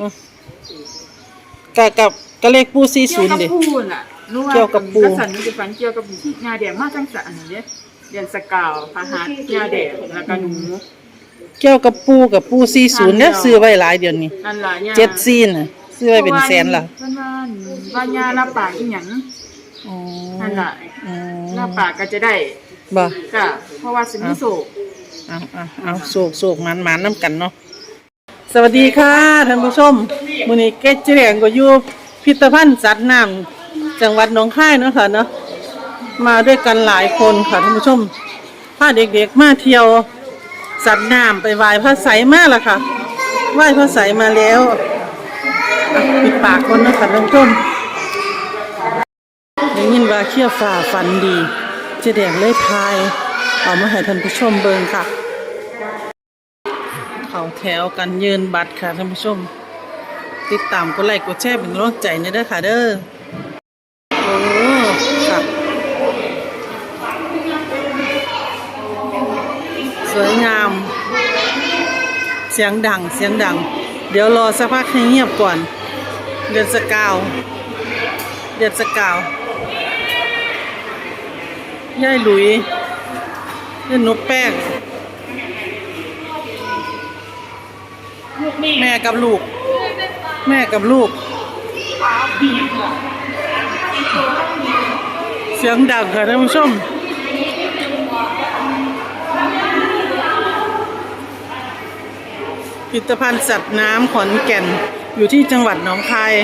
อืมกะกับกะเลขปูสี่เกี่ศูยวนย์กับดิปูน่ะรู้ว่าเกี่ยวกับปูกษันมันจะฝันเกี่ยวกับงาแดงมาจังสะอันนี้เด้เดือนสกาวพาหางาแดงแล้วก็หนู เกี่ยวกับปูกับปูสี่ศูนย์เนี่ยซื้อไว้หลายเดือนนี้นั่นล่ะยาเจ็ดซีนน่ะซื้อไว้เป็นแสนละเพิ่นว่าว่ายารับปากอีหยังอ๋อนั่นล่ะอืมรับปากก็จะได้บ่ก็เพราะว่าสิมีโศก เอาเอาเอาโศกโศกมันมันน้ำกันเนาะ สวัสดีค่ะท่านผู้ชมมื้อนี้เกจเจริญก็อยู่พิพิธภัณฑ์สัตว์น้ำจังหวัดหนองคายเนาะค่ะเนาะมาด้วยกันหลายคนค่ะท่านผู้ชมพาเด็กๆมาเที่ยวสัตว์น้ำไปไหว้พระไสมาและค่ะไหว้พระไสมาแล้วปิดปากคนเนาะคะท่านผู้ชมได้ยินว่าเขี้ยวฝ่าฟันดีเจแดงเลยพาย เอามาให้ท่านผู้ชมเบิ่งค่ะ แถวกันยืนบัตรค่ะท่านผู้ชม ติดตามกดไลค์กดแชร์เป็นกำลังใจในเด้อค่ะเด้อโอ้ค่ะสวยงาม เสียงดังเสียงดัง เดี๋ยวรอสักพักให้เงียบก่อน เดือนสกาว เดือนสกาวย่ายหลุยเล่นนกแป้ง แม่กับลูก แม่กับลูก เสียงดังค่ะท่านผู้ชมพิพิธภัณฑ์สัตว์น้ำขอนแก่น อยู่ที่จังหวัดหนองคาย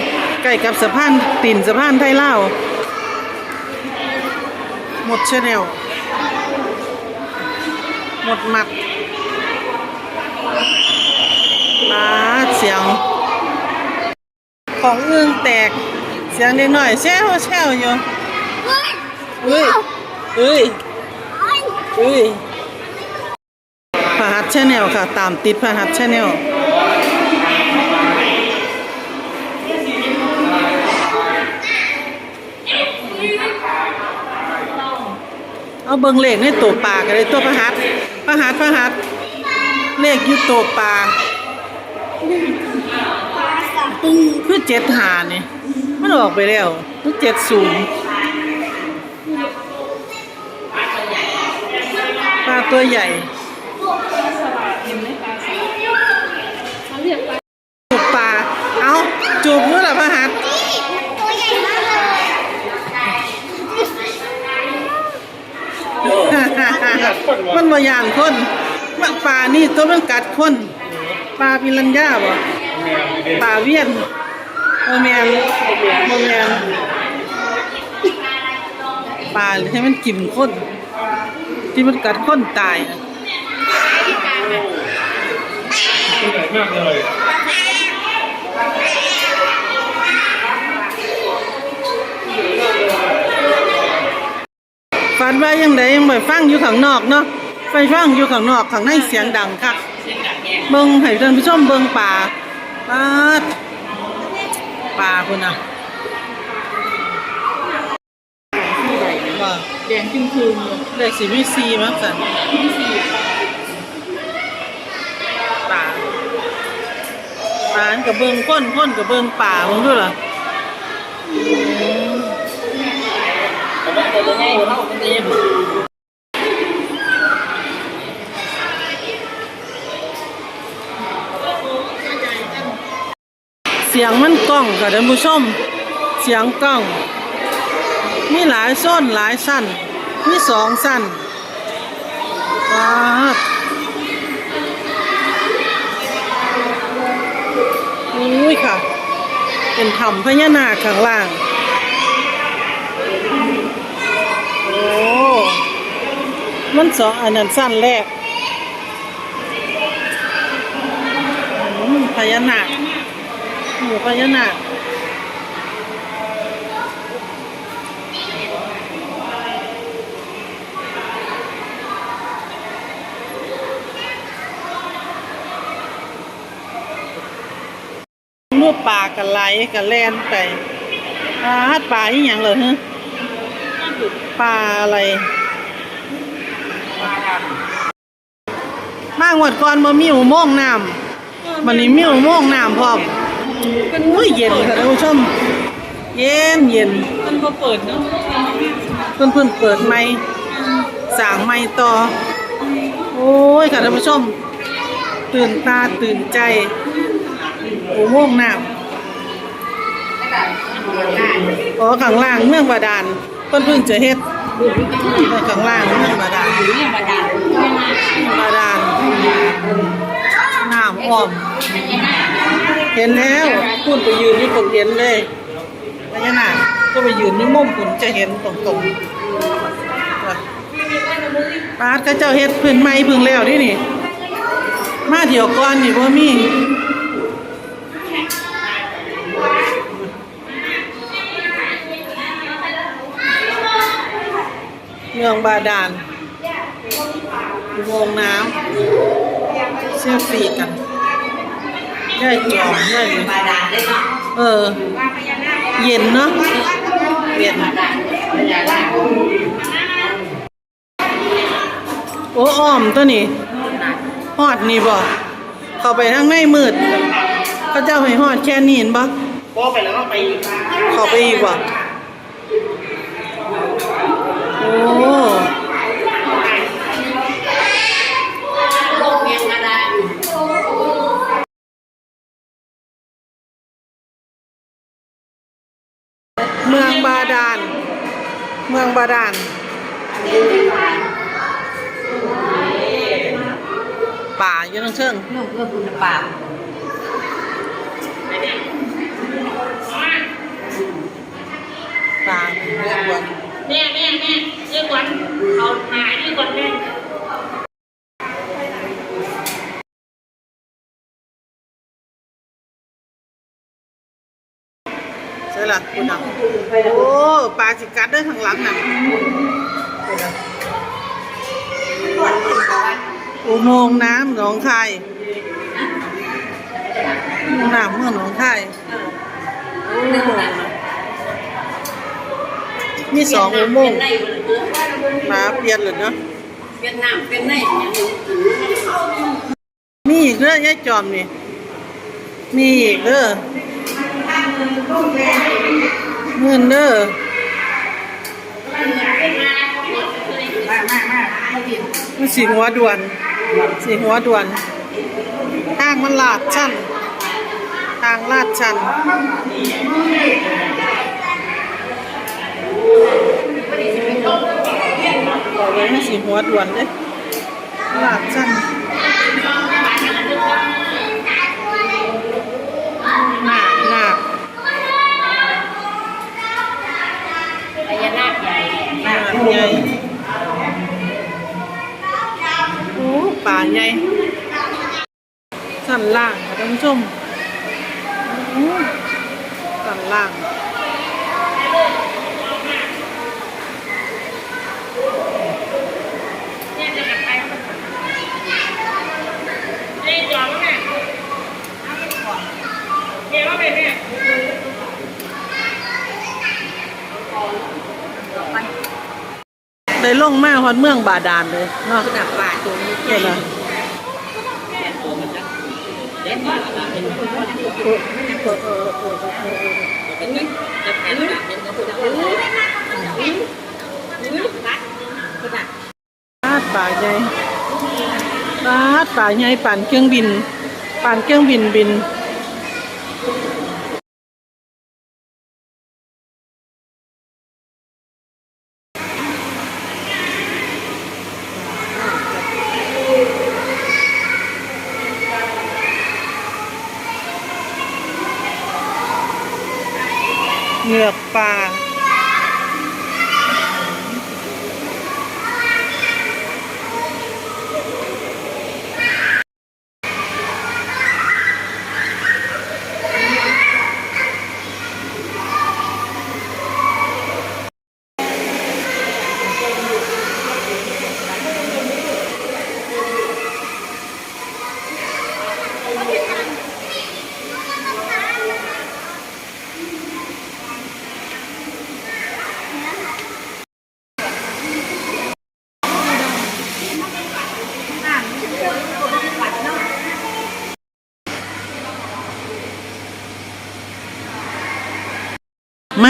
ใกล้กับสะพานติ่นสะพานไทยเล่าหมดชแนลหมดหมัดมา เสียง ของเอื้องแตก เสียงเด็กหน่อยแช่วแช่วอยู่เอ้ยเอ้ยเอ้ยพหัสชแนลค่ะ ตามติดพหัสชแนลเอาเบิงเลขในตัวปลากันเลยตัวพหัสพหัสพหัสเลขอยู่ตัวปลา คือเจ็ดหานี่ มันออกไปแล้วคือเจ็ดศูนย์ปลาตัวใหญ่จูบปลา เอาจูบนู้นเหรอพระหัตถ์ตัวใหญ่มากเลยมันมาย่านคนมันปลานี่ตัวมันกัดคน ปลาปิรันย่าบ่ปลาเวียนโมแมนโมแมนปลาให้มันกินคนที่มันกัดคนตายน่ะตัวใหญ่มากเลยฝันว่ายังไดยังไปฟังอยู่ข้างนอกเนาะไปฟังอยู่ข้างนอกข้างในเสียงดังค่ะ เบิ่งให้ท่านผู้ชมเบิ่งป่าปาดป่าคุณน่ะว่าแดงจึงคืนเลยเลขสีมีซีมั้งสันป่าป่าอันกับเบิ่งก้นก้นกับเบิ่งป่าเบิ่งด้วยเหรออืมเสียงมันกล้องค่ะท่านผู้ชม เสียงกล้อง มีหลายส้นหลายสั้น มีสองสั้นว้าวอุ้ยค่ะ เป็นถ้ำพญานาคข้างล่าง โอ้ มันสองอันนั้นสั้นแรกพญานาค หมูพญานาคลูกปลากันไหลกันแลนไปปลาฮัดปลาอีหยังเหรอฮะปลาอะไรมางวดก่อนบ่มีอุโมงค์น้ำวันนี้มีอุโมงค์น้ำพร้อม อุ้ยเย็นค่ะท่านผู้ชม เย็นเย็นเพิ่นบ่เปิดเนาะเพิ่นเพิ่นเปิดไม้สร้างไม้ต่อ โอ้ยค่ะท่านผู้ชม ตื่นตาตื่นใจโอ้โมงน้ำอ๋อข้างล่างเมืองบาดาลเพิ่นเพิ่งจะเฮ็ดข้างล่างเมืองบาดาลเนี่ยบาดาลบาดาลน้ำอ้อม เห็นแล้วพูดไปยืนนี่ผมเห็นเลยพญานาคก็ไปยืนนี่มุมผมจะเห็นตรงๆปาดก็เจ้าเฮ็ดพื้นไม้พึ่งแล้วนี่นี่ มาเดี๋ยวก่อนนี่บ่มีเมืองบาดาลอุโมงน้ำเชื่อฟรีกัน ได้จอมได้เลยบาดาลได้เออ เย็นเนาะเย็นโอ้อ้อมตัวนี้ฮอดนี่บ่เข้าไปทางในมืดเขาเจ้าให้ฮอดแค่นี้เห็นบ่โป๊ไปแล้วก็ไปเข้าไปอีกบ่โอ้ บาดาลป่าอยู่ทั้งเชิงลูกเพื่อคุณป่าป่าเรียกว่าแม่แม่แม่เรียกวันเอาหายเรียกวันแม่ ล่ะคุณอะโอ้ปลาสิกัดเด้อข้างหลังน่ะอุโมงค์น้ำหนองคายอุโมงค์น้ำเมืองหนองคายโอ้มีสองอุโมงค์มาเปลี่ยนเลยเนาะเวียดนามเป็นในอย่างนี้มีอีกเด้อยายจอมนี่ มีอีกเด้อ เงินเด้อมันสีหัวด่วน สีหัวด่วนทางมันลาดชันทางลาดชันบอกเลยให้สีหัวด่วนเด้ลาดชัน หนักหนัก พญานาคใหญ่ หนักใหญ่โอ้ป่าใหญ่สันล่างค่ะท่านผู้ช มโอ้สันล่างนี่จอมแม่เมียว่าเป็นแม่ได้ลงมาฮอดเมืองบาดาลเลยเนาะขนาดป่าตัวนี้เห็นไหม เด็ดมากเป่าใหญ่ป่าป่าใหญ่ปั่นเครื่องบิน ปั่นเครื่องบินบิน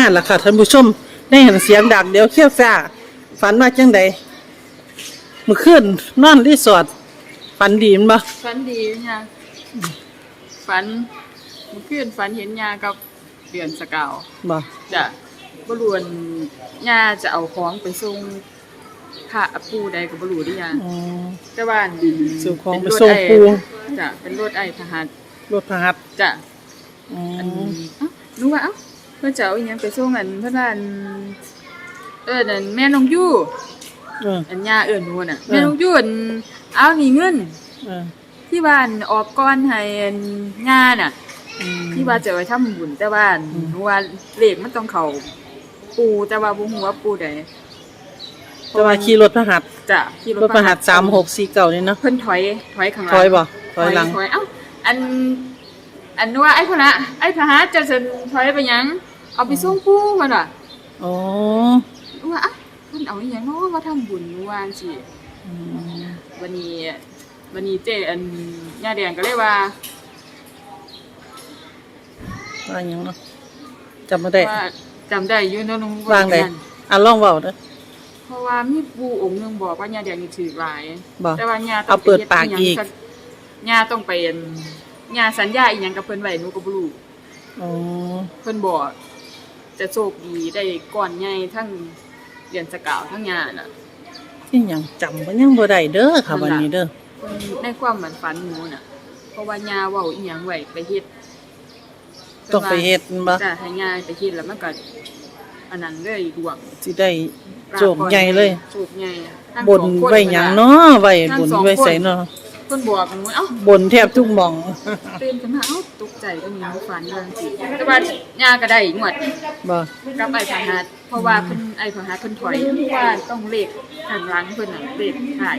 มาแล้วค่ะท่านผู้ชมได้เห็นเสียงดังเดี๋ยวเขี้ยวฟ้าฝันว่าจังใดเมื่อคืนนอนรีสอร์ทฝันดีมั้ยบ่ฝันดีเนี่ยฝันเมื่อคืนฝันเห็นยากับเดือนสกาวบ่จะบรวนยาจะเอาของไปส่งพระปูใดกับบรูได้ยาอ๋อแต่ว่าส่งของไปเป็นรถส่งปู่ไอ้จ้ะเป็นรถไอ้ทหารรถพหัสจ้ะอ๋อันอเอ้าหนูว่าเอ้า เพิ่นจะเอาอีหยังไปส่งอันเพิ่นว่าอันเออนั่นแม่น้องยู่เออ อันย่าเอิ้นหนูน่ะเออแม่น้องยู่อันเอานี่เงิน เออที่บ้านออกก่อนให้อันย่าน่ะ อืม ที่ว่าจะไว้ทำบุญแต่ว่าอืม หนูว่าเลขมันต้องเข้าปูแต่ว่าบ่ฮู้ว่าปูใดแต่ว่าขี่รถพหัสจ้ะขี่รถพหัส3649นี่เนาะเพิ่นถอยถอยข้างหลังถอยบ่ถอยหลัง ถอยเอ้าอันอันว่าไอ้พนะไอ้ทหารจะเซ็นถอยไปหยัง เอาไปส่งปูมันว่ะอ๋อหนูว่าอะเพิ่นเอาอีหยังเนาะมาทำบุญหนูว่าจังซี่อืมวันนี้วันนี้เจอันย่าแดงก็เลยว่าว่าหยังเนาะจำบ่ได้ ว่าจำได้อยู่เนาะลุงวางได้ นั่นอะลองเว้าเด้อ เพราะว่ามีปูองค์หนึงบอกว่าย่าแดงนี่ถือหลาย บ่แต่ว่าย่าต้เอาองเปิดปากอีกฮ็ดหยังสัย่าต้องไปอันย่าสัญญาอีหยังกับเพิ่นไว้หนูก็บ่รู้อ๋อเพิ่นบอก จะโชคดีได้ก่อนใหญ่ทั้งเดือนสกาวทั้งย่าน่ะที่หยังจำบ่ยังบ่ได้เด้อค่ะวันนี้เด้อเพิ่นในความเหมือนฝันหนูน่ะ เพราะว่าย่าเว้าอีหยังไว้ไปเฮ็ดต้องไปเฮ็ดแม่นบ่จ้ะให้ย่าไปเฮ็ดแล้วมันก็อันนั้นเลยดวงสิได้โจกใหญ่เลยโชคใหญ่ทั้งบนสองคไว้หยังเนาะไว้บนไว้ใส่เนาะ เพิ่นบอกหนูเอ้าบนแทบทุกหม่อง ตื่นขึ้นมาเอ้าตกใจก็มีหนูฝันเรื่องสิแต่ว่าย่าก็ได้งวดบ่ กับไอ้พาหัสเพราะว่าเพิ่นไอ้พาหัสเพิ่นถอยว่าต้องเลขข้างหลังเพิ่นน่ะเลขถ่าย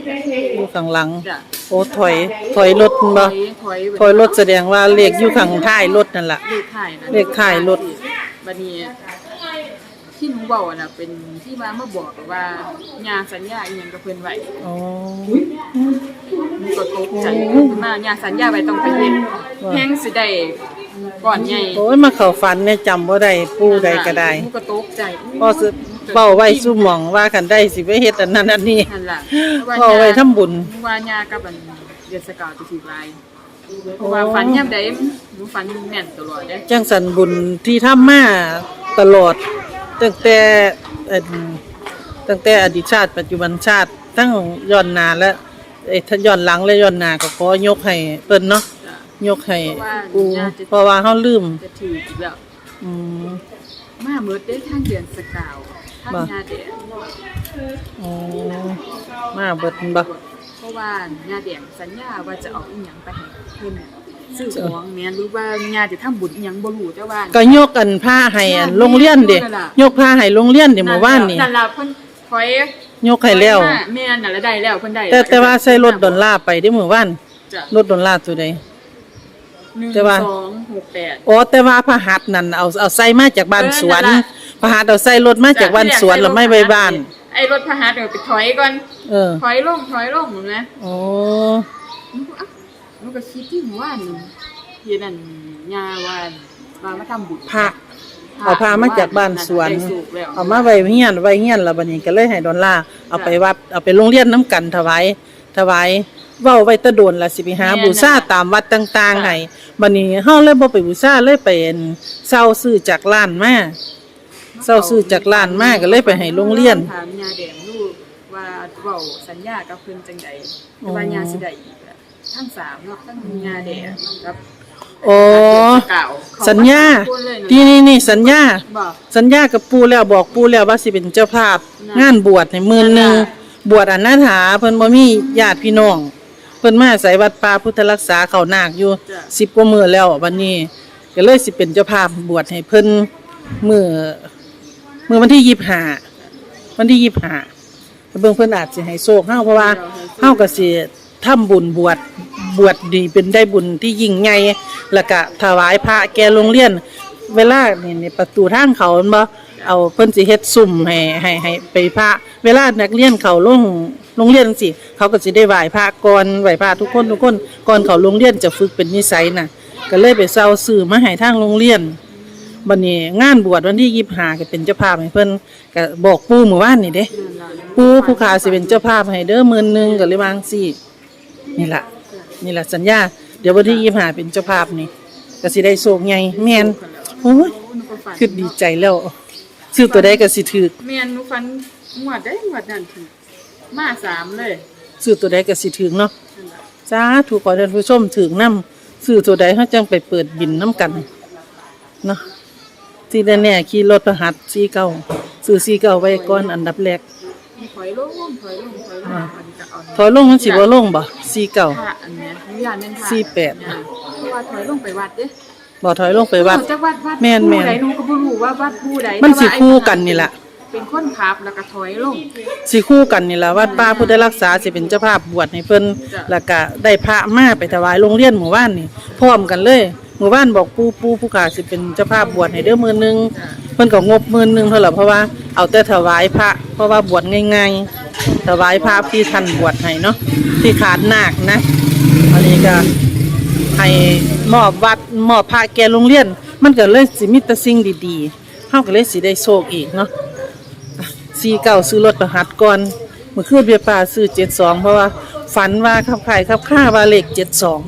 อยู่ข้างหลัง จ้ะโอ้ถอย ถอยรถแม่นบ่ถอยถอยถอยรถแสดงว่าเลขอยู่ข้างท้ายรถนั่นล่ะ เลขถ่ายนะเลขท้ายรถ บัดนี้ ที่หนูเว้าน่ะเป็นที่ว่ามาบอกว่าญาสัญญาอีหยังกับเพิ่นไว้อ๋อหนูก็ตกใจมาญาสัญญาไว้ต้องไปเฮ็ดว่าแฮงสิได้ก่อนใหญ่โอ้ยมาเข้าฝันเนี่ยจำบ่ได้ปู่ใดก็ได้หนูก็ตกใจพอสิเว้าไว้ซุหม่องว่าคันได้สิไปเฮ็ดอันนั้นอันนี้นั่นล่ะเว้าไว้ทำบุญว่าญากับอันเดือนสกาวจะถูกลายเพราะว่าฝันยามใดหนูฝันแม่นตลอดเด้จังสันบุญที่ทำมาตลอด ตั้งแต่เอิ่นตั้งแต่อดีตชาติ ปัจจุบันชาติทั้งย้อนหน้าและเอ้ยทั้งย้อนหลังและย้อนหน้าก็ขอยกให้เพิ่นเนาะจ้ะ ยกให้เพราะว่าปูญาติเพราะว่าเฮาลืมจะถืออีกแล้ว อืม มาเมิดได้ทางเดือนสกาวทางบ่ญาแดงอ๋อมาเบิดบ่เพราะว่าญาแดงสัญญาว่าจะเอาอีหยังไปให้เพิ่น ซื้อของแม่นหรือว่าญาจะทำบุญอีหยังบ่รู้แต่ว่า ก็ยกอันผ้าให้อันโรงเรียนเด้ยกผ้าให้โรงเรียนเด้เมื่อวานนี่นั่นล่ะเพิ่นถอยยกให้แล้วถอยมาแม่นน่ะแล้วได้แล้วเพิ่นได้แต่แต่ว่าใส่รถดอลลาร์ไปเด้เมื่อวานจ้ะรถดอลลาร์ตัวใด หนึ่งแต่ว่า สองหกแปดอ๋อแต่ว่าพระหัตถ์นั่นเอาเอาใส่มาจากบ้านสวนเออนั่นล่ะ พระหัตถ์เอาใส่รถมาจากบ้านสวนแล้วไม่ไปบ้าน ไอ้รถพาหะเดี๋ยวไปถอยก่อน เออถอยลงถอยลงหนูนะอ๋อหนูก็ อะหนูก็คิดที่หมู่บ้านนี่เฮ็ดนั่นยาว่าว่ามาทำบุญพระเอาพามาจากบ้านสวน ได้สูบแล้วเอามาไว้เฮียนไว้เฮียนแล้วบัดนี้ก็เลยให้ดอลลาร์เอาไปวัดเอาไปโรงเรียนน้ำกันถวายถวายเว้าไว้แตะโดนล่ะสิไปหาบูชาตามวัดต่างๆให้บัดนี้เฮาเลยบ่ไปบูชาเลยไปอั่นเซาซื้อจากร้านมาเซาซื้อจากร้านมาก็เลยไปให้โรงเรียน ถามยาแดงลูกว่าเว้าสัญญากับเพิ่นจังใดแต่ว่ายาสิได้อีกอะ ทั้งสามเนาะทั้งยาแดงกับอ๋อเก่าสัญญาพูดเลยนะที่นี่นี่สัญญา บอกสัญญากับปู่แล้วบอกปู่แล้วว่าสิเป็นเจ้าภาพนั่นงานบวชในหมื่นหนึงนั่นน่ะบวชอนาถาเพิ่นบ่มีญาติพี่น้อง เพิ่นมาอาศัยวัดป่าพุทธรักษาเขานาคอยู่จ้ะ10กว่ามื้อแล้ววันนี้ ก็เลยสิเป็นเจ้าภาพบวชให้เพิ่นมื้อมื้อวันที่25วันที่25เบิ่งเพิ่นอาจสิให้โชคเฮาเพราะว่าเฮาก็สิ ทำบุญบวชบวชดีเป็นได้บุญที่ยิ่งใหญ่แล้วก็ถวายพระแก่โรงเรียน เวลานี่นี่ประตูทางเขาม่นบ่เอาเพิ่นสิเฮ็ดซุ่มให้ให้ให้ไปพระ เวลานักเรียนเขาลงโรงเรียนจังซี่เขาก็สิได้ไหว้พระก่อนไหว้พระทุกคนทุกคนก่อนเขาโรงเรียนจะฝึกเป็นนิสัยน่ะ ก็เลยไปเซาซื้อมาให้ทางโรงเรียนบัดนี้งานบวชวันที่ยี่สิบห้าก็เป็นเจ้าภาพให้เพิ่นก็บอกปู่เมื่อวานนี่เด้ ปู่ผู้ขาสิเป็นเจ้าภาพให้เด้อมื่นหนึงก็เลยวางซี่ นี่ล่ะนี่ล่ะสัญญา เดี๋ยววันที่ยี่สิบห้าเป็นเจ้าภาพนี่ก็สิได้โชคใหญ่แม่นโอ้ยโอ้หนูก็ฝันคือดีใจแล้วซื้อตัวใดก็สิถูกแม่นหนูฝันงวดได้งวดนั่นคือมาสามเลยซื้อตัวใดก็สิถูกเนาะนั่นล่ะสาธุขอท่านผู้ชมถึงนำซื้อตัวใดเฮาจังไปเปิดบินน้ำกันเนาะที่แน่ๆขี่รถประหัดซีเก้าซื้อซีเก้าไว้ก่อนอันดับแรก ถอยลงถอยลงถอยลงอ่าอันนี้ก็เอาถอยลงมันสิบ่ลงบ่ซีเก้าพระอันเนี้ยวิญญาณแม่นพระสี่แปด เนี่ยเพราะว่าถอยลงไปวัดเด้บ่ถอยลงไปวัดออกจากวัดวัดแม่นผู้แม่นใดหนูก็บ่รู้ว่าวัดผู้ใดมันสิแต่ว่าไอ้คู่กันนี่ล่ะเป็นคนขับแล้วก็ถอยลง สิคู่กันนี่ล่ะวัดป้าพุทธรักษาสิเป็นเจ้าภาพบวชให้เพิ่นจ้ะ แล้วก็ได้พระมาไปถวายโรงเรียนหมู่บ้านนี่พร้อมกันเลย หมู่บ้านบอกปู่ปู่ผู้ขาสิเป็นเจ้าภาพบวชให้เด้อมื้อนึงจ้ะเพิ่นก็งบหมื่นหนึงเท่าไหร่เพราะว่าเอาแต่ถวายพระ เพราะว่าบวชง่ายๆ ถวายพระที่ท่านบวชให้เนาะที่ขาดนาคนะ อันนี้ก็ให้มอบวัดมอบพระแก่โรงเรียน มันก็เลยสิมีแต่สิ่งดีๆเฮาก็เลยสิได้โชคอีกเนาะสี่เก้าซื้อรถประหัดก่อนเมื่อคืนเบียป่าซื้อเจ็ดสองเพราะว่าฝันว่าขับขายขับค่าว่าเลขเจ็ดสอง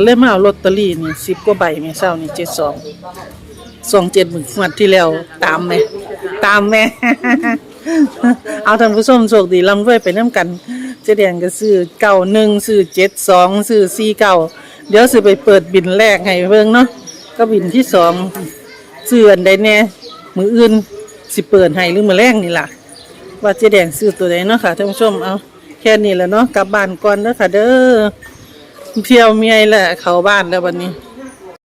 ก็เลยมาเอาลอตเตอรี่นี่สิบกว่าใบแม่เศร้านี่เจ็ดสองสองเจ็ดหมื่นงวดที่แล้วตามไหมตามแม่ เอาท่านผู้ชมโชคดีลำด้วยไปน้ำกันเจ๊แดงก็ซื้อเก้าหนึ่งซื้อเจ็ดสองซื้อสี่เก้าเดี๋ยวซื้อไปเปิดบินแรกให้เบิ่งเนาะก็บินที่สองซื้ออันใดแน่มืออื่นสิเปิดให้หรือมือแรกนี่ล่ะ ว่าเจ๊แดงซื้อตัวใดเนาะค่ะท่านผู้ชมเอาแค่นี้แหละเนาะกลับบ้านก่อนเด้อค่ะเด้อ เที่ยวเมียแหละเขาบ้านแล้ววันนี้